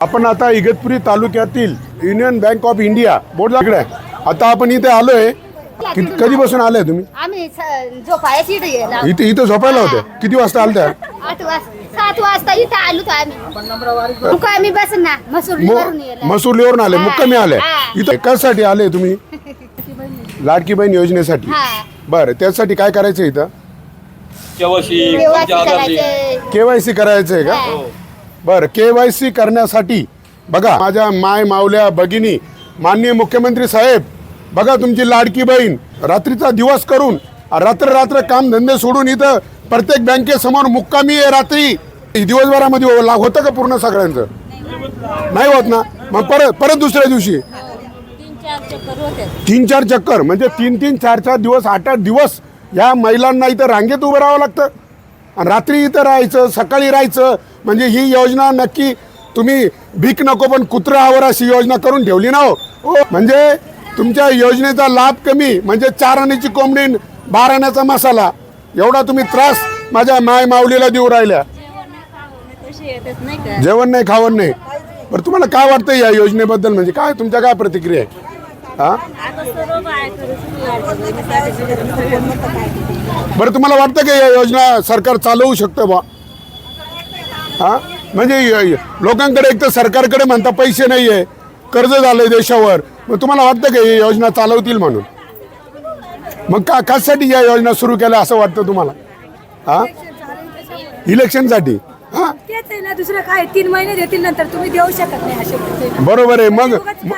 आपण आता इगतपुरी तालुक्यातील union bank of India board इकडे आता आपण इथे आलोय. कि- कधीपासून आले तुम्ही? आम्ही स- इथे इथे इथं झोपायला होते. किती वाजता आलत्या? आठ वाजता सात वाजता इथं आलो तो आम्ही. मुका आम्ही बस ना मसूर वरून येला मसुलीवरून आले. मुक्कामी आले. हा. इथं कशासाठी आले तुम्ही? लाडकी बहीण योजनेसाठी. हा. बरं त्यासाठी काय करायचं इथं? केवायसी केव्हाची करायचे. केवायसी करायचं आहे का? हा. बरं सी करण्यासाठी बघा माझ्या माय मावल्या भगिनी माननीय मुख्यमंत्री साहेब बघा तुमची लाडकी बहीण रात्रीचा दिवस करून रात्र रात्र काम धंदे सोडून इथं प्रत्येक बँकेसमोर मुक्कामी आहे रात्री. दिवसभरामध्ये हो- होतं का पूर्ण सगळ्यांचं? नाही होत ना? मग परत परत दुसऱ्या दिवशी? तीन चार चक्कर म्हणजे तीन तीन चार चार दिवस आठ आठ दिवस या महिलांना इथं रांगेत उभं राहावं लागतं. आणि रात्री इथं राहायचं सकाळी राहायचं म्हणजे ही योजना नक्की तुम्ही भीक नको पण कुत्रा आवर अशी योजना करून ठेवली ना हो. हो. म्हणजे तुमच्या योजनेचा लाभ कमी म्हणजे चार आण्याची कोंबडी बार बारा आण्याचा मसाला एवढा तुम्ही त्रास माझ्या माय माऊलीला देऊ राहिल्या. जेवण नाही खावण नाही. बरं तुम्हाला काय वाटतं या योजनेबद्दल? म्हणजे काय तुमच्या काय प्रतिक्रिया आहे? हा? बरं तुम्हाला वाटतं की या योजना सरकार चालवू शकतं बा? हा? म्हणजे लोकांकडे एक तर सरकारकडे म्हणता पैसे नाही आहे कर्ज झालंय देशावर. मग तुम्हाला वाटतं की ही योजना चालवतील म्हणून? मग का कशासाठी या योजना सुरू केल्या असं वाटतं तुम्हाला? हा? इलेक्शनसाठी? हा? तेच आहे ना दुसरं काय? तीन महिने देतील नंतर तुम्ही देऊ शकत नाही असे पैसे. बरोबर आहे. मग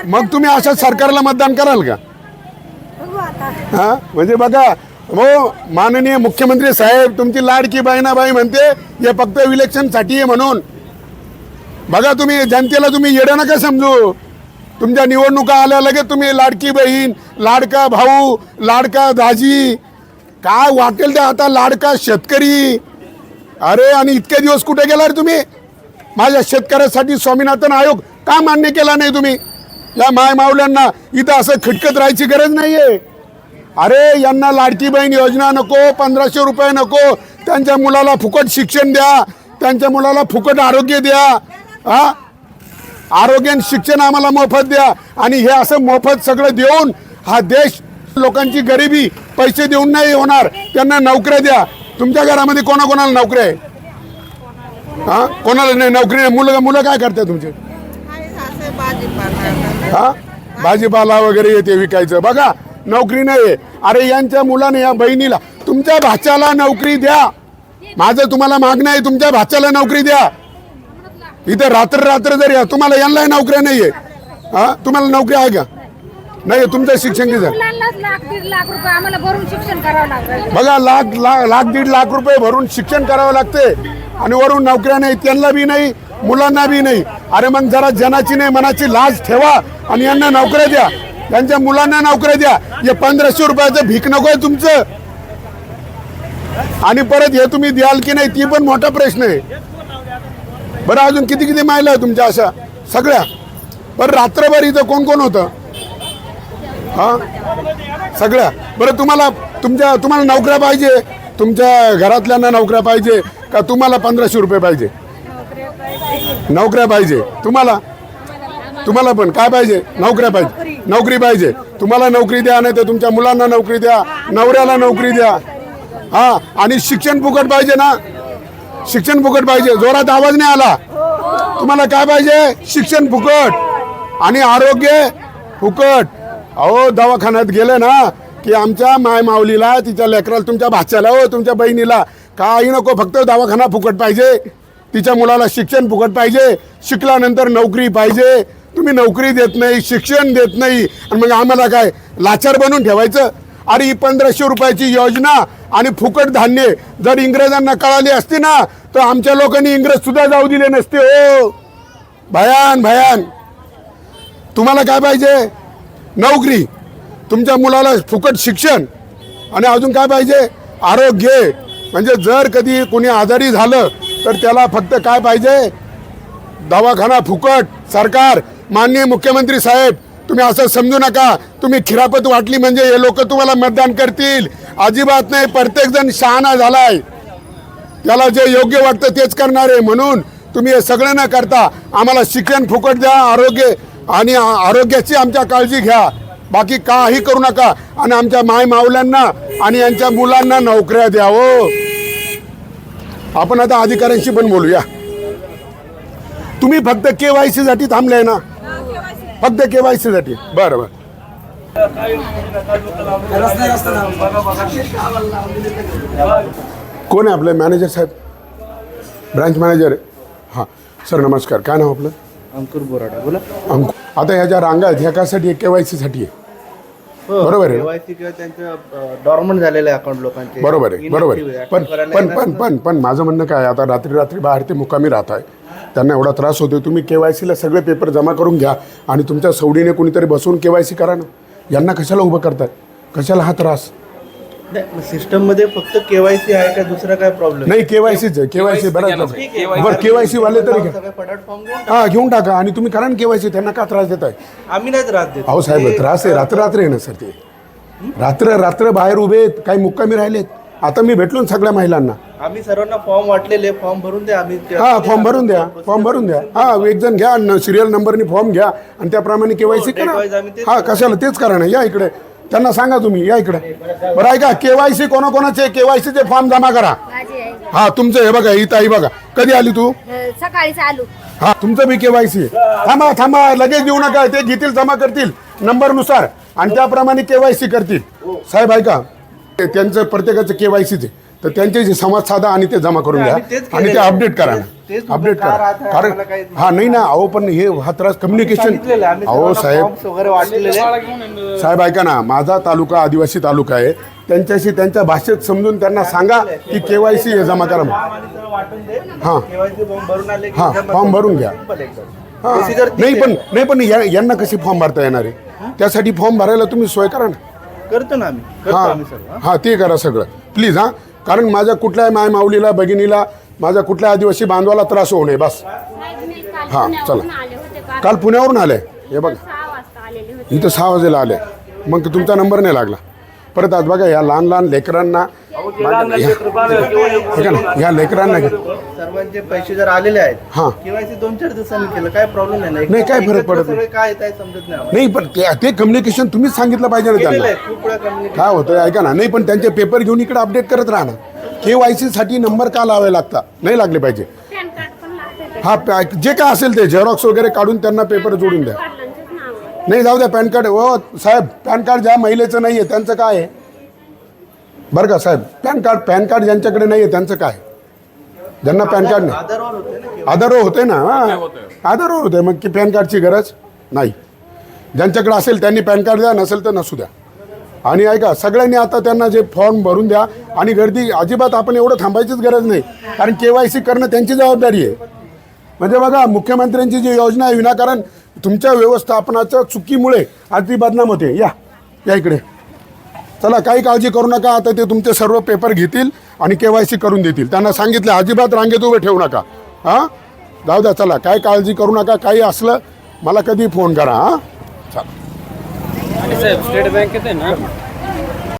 मग तुम्ही अशा सरकारला मतदान कराल का? बघू आता. हा? म्हणजे बघा हो माननीय मुख्यमंत्री साहेब तुमची लाडकी बहिणाबाई म्हणते हे फक्त इलेक्शनसाठी आहे म्हणून. बघा तुम्ही जनतेला तुम्ही येडं नका समजू. तुमच्या निवडणुका आल्या लगेच तुम्ही लाडकी बहीण लाडका भाऊ लाडका दाजी काय वाटेल ते आता लाडका शेतकरी. अरे आणि इतके दिवस कुठे गेला रे तुम्ही? माझ्या शेतकऱ्यासाठी स्वामीनाथन आयोग का मान्य केला नाही तुम्ही? या माय मावल्यांना इथं असं खिटकत राहायची गरज नाही आहे अरे यांना लाडकी बहीण योजना नको पंधराशे रुपये नको. त्यांच्या मुलाला फुकट शिक्षण द्या. त्यांच्या मुलाला फुकट आरोग्य द्या. हा? आरोग्य आणि शिक्षण आम्हाला मोफत द्या. आणि हे असं मोफत सगळं देऊन हा देश लोकांची गरिबी पैसे देऊन नाही होणार. त्यांना नोकऱ्या द्या. तुमच्या घरामध्ये कोणाकोणाला नोकऱ्या आहे? हा? कोणाला नाही नोकरी नाही. मुलं मुलं काय करतात तुमचे? हा? भाजीपाला वगैरे येते विकायचं. बघा नोकरी नाही अरे यांच्या मुलाने या बहिणीला तुमच्या भाच्याला नोकरी द्या. माझं तुम्हाला मागणं आहे तुमच्या भाच्याला नोकरी द्या. इथं रात्र रात्र जरी या तुम्हाला यांना नोकऱ्या नाहीये. हा? तुम्हाला नोकरी आहे का? नाही तुमचं शिक्षण किती बघा लाख लाख लाख दीड लाख रुपये भरून शिक्षण करावं लागते. आणि वरून नोकऱ्या नाही त्यांना बी नाही मुलांना बी नाही. अरे मग जरा जनाची नाही मनाची लाज ठेवा आणि यांना नोकऱ्या द्या. त्यांच्या मुलांना नोकऱ्या द्या. हे पंधराशे रुपयाचं भीक नको आहे तुमचं? आणि परत हे तुम्ही द्याल की नाही ती पण मोठा प्रश्न आहे. बरं अजून किती किती महिला आहे तुमच्या अशा सगळ्या? बरं रात्रभर इथं कोण कोण होतं? हां? सगळ्या. बरं तुम्हाला तुमच्या तुम्हाला नोकऱ्या पाहिजे. तुमच्या घरातल्यांना नोकऱ्या पाहिजे. का तुम्हाला पंधराशे रुपये पाहिजे? नोकऱ्या पाहिजे. तुम्हाला? तुम्हाला पण. काय पाहिजे? नोकऱ्या पाहिजे. नोकरी पाहिजे. तुम्हाला नोकरी द्या नाही तर तुमच्या मुलांना नोकरी द्या नवऱ्याला नोकरी द्या. हा आणि शिक्षण फुकट पाहिजे ना. शिक्षण फुकट पाहिजे. जोरात आवाज नाही आला. तुम्हाला काय पाहिजे? शिक्षण फुकट. आणि आरोग्य फुकट. अहो दवाखान्यात गेले ना की आमच्या माय माऊलीला तिच्या लेकराला तुमच्या भाच्याला हो तुमच्या बहिणीला काही नको फक्त दवाखाना फुकट पाहिजे. तिच्या मुलाला शिक्षण फुकट पाहिजे. शिकल्यानंतर नोकरी पाहिजे. तुम्ही नोकरी देत नाही शिक्षण देत नाही आणि मग आम्हाला काय लाचार बनवून ठेवायचं? अरे ही पंधराशे रुपयाची योजना आणि फुकट धान्य जर इंग्रजांना कळाली असती ना तर आमच्या लोकांनी इंग्रज सुद्धा जाऊ दिले नसते हो. भयान भयान. तुम्हाला काय पाहिजे? नोकरी. तुमच्या मुलाला फुकट शिक्षण. आणि अजून काय पाहिजे? आरोग्य. म्हणजे जर कधी कोणी आजारी झालं तर त्याला फक्त काय पाहिजे? दवाखाना फुकट सरकार. माननीय मुख्यमंत्री साहेब तुम्ही असं समजू नका. तुम्ही खिरापत वाटली म्हणजे हे लोक तुम्हाला मतदान करतील. अजिबात नाही प्रत्येक जण शहाणा झालाय. त्याला जे योग्य वाटतं तेच करणार आहे म्हणून तुम्ही हे सगळं न करता आम्हाला शिक्षण फुकट द्या आरोग्य आणि आरोग्याची आमच्या काळजी घ्या. बाकी काही करू नका आणि आमच्या माय मावल्यांना आणि यांच्या मुलांना नोकऱ्या द्या हो. आपण आता अधिकाऱ्यांशी पण बोलूया. तुम्ही फक्त के वाय सी साठी थांबले ना. फक्त केवायसी साठी बरं बरं. कोण आहे आपले मॅनेजर साहेब? ब्रांच मॅनेजर हां. सर नमस्कार. काय नाव आपलं? अंकुर बोराडा बोला. अंकु आता ह्या ज्या रांगा आहेत ह्या कशासाठी के वायसाठी आहे बरोबर आहे ना? केवायसी किंवा त्यांचं डॉर्मंट झालेलं आहे अकाउंट लोकांचे. बरोबर आहे बरोबर आहे. पण पण पण पण पण माझं म्हणणं काय आहे, आता रात्री रात्री बाहेर ते मुकामी राहत आहे. त्यांना एवढा त्रास होतो तुम्ही के वाय सीला सगळे पेपर जमा करून घ्या आणि तुमच्या सवडीने कुणीतरी बसून के वाय सी करा ना. यांना कशाला उभं करताय? कशाला हा त्रास? सिस्टममध्ये फक्त केवायसी आहे का दुसरा काय प्रॉब्लेम नाही केवायसीच आहे. केवायसी बरं बरं केवायसी वाले तरी घ्या. सगळे फटाट फॉर्म घेऊन हा घेऊन टाका. आणि तुम्ही करा केवायसी त्यांना का त्रास देत आहे आम्ही नाही त्रास देत. अहो साहेब त्रास आहे. रात्र रात्र आहे ना सर ते. रात्र रात्र बाहेर उभे आहेत. काही मुक्कामी राहिलेत. आता मी भेटलो ना सगळ्या महिलांना. आम्ही सर्वांना फॉर्म वाटलेले. फॉर्म भरून द्या. आम्ही ते- हा फॉर्म भरून द्या. फॉर्म भरून द्या. हा एक जण घ्या. सिरियल नंबरनी फॉर्म घ्या. आणि त्याप्रमाणे केवायसी हो, wise करा. आम्ही तेच हा कशाला? तेच करा ना. या इकडे. त्यांना सांगा तुम्ही या इकडे. बरं ऐका केवायसी कोणाकोणाचे? केवायसीचे फॉर्म जमा करा. हा तुमचं हे बघा ही ताई बघा. कधी आली तू? अ, सकाळीच आलू. हा तुमचं बी केवायसी थांबा थांबा लगेच देऊ नका. ते घेतील जमा करतील नंबरनुसार. आणि त्याप्रमाणे केवायसी करतील. साहेब ऐका ते त्यांचं प्रत्येकाचं केवायसीच आहे तर त्यांचे जे संवाद साधा आणि ते जमा करून घ्या. आणि ते. अपडेट करा. अपडेट करा. कारण हा नाही ना अहो पण हे हा त्रास कम्युनिकेशन अहो साहेब. साहेब ऐका ना माझा तालुका आदिवासी तालुका आहे. त्यांच्याशी त्यांच्या भाषेत समजून त्यांना सांगा की केवायसी हे जमा करा हा. केवायसी फॉर्म भरून हा, घ्या. हा. नाही. पण नाही पण या- यांना कशी फॉर्म भरता येणार आहे? त्यासाठी फॉर्म भरायला तुम्ही सोय करा ना. करतो ना आम्ही. करतो हा. आम्ही सर्व हा. हा ते करा सगळं. प्लीज हा. कारण माझ्या कुठल्याही माय माऊलीला भगिनीला माझ्या कुठल्या आदिवासी बांधवाला त्रास होऊ नये बस. हा, चला. काल पुण्यावरून आले? हे बघा. सहा वाजता आलेले होते. इथं सहा वाजेला आले. मग तुमचा नंबर नाही लागला. परत आज बघा या लहान लहान लेकरांना ऐका ना ह्या लेकरांना. सर्वांचे पैसे जर आलेले आहेत हा. केवायसी दोन चार दिवसांनी केलं काय प्रॉब्लेम नाही. नाही, काय फरक पडत नाही. काय समजत नाही पण ते- ते कम्युनिकेशन तुम्हीच सांगितलं पाहिजे ना त्यांना. काय होतं ऐका ना. नाही पण त्यांचे पेपर घेऊन इकडे अपडेट करत राहा ना. के वायसाठी नंबर का लावावे लागतात नाही लागले पाहिजे. पॅन कार्ड पण लागते हा पॅ- जे काय असेल ते झेरॉक्स वगैरे काढून त्यांना पेपर जोडून द्या. नाही जाऊ द्या पॅन कार्ड हो साहेब पॅन कार्ड ज्या महिलेचं नाही आहे त्यांचं काय आहे? बरं का साहेब पॅन कार्ड पॅन कार्ड ज्यांच्याकडे नाही आहे त्यांचं काय? ज्यांना पॅन कार्ड नाही. आधार होते ना हा. आधार होते मग की पॅन कार्डची गरज? नाही. ज्यांच्याकडे असेल त्यांनी पॅन कार्ड द्या नसेल तर नसू द्या. आणि ऐका सगळ्यांनी आता त्यांना जे फॉर्म भरून द्या आणि गर्दी अजिबात आपण एवढं थांबायचीच गरज नाही. कारण के वाय सी करणं त्यांची जबाबदारी आहे. म्हणजे बघा मुख्यमंत्र्यांची जी योजना आहे विनाकारण तुमच्या व्यवस्थापनाच्या चुकीमुळे आज ती बदनाम होते. या या इकडे. चला काही काळजी करू नका आता ते तुमचे सर्व पेपर घेतील आणि के वाय सी करून देतील. त्यांना सांगितलं अजिबात रांगेत उभे ठेवू नका. हां? जाऊ द्या चला काय काळजी करू नका काही असलं मला कधी फोन करा हां? चला. साहेब स्टेट बँकेत आहे ना?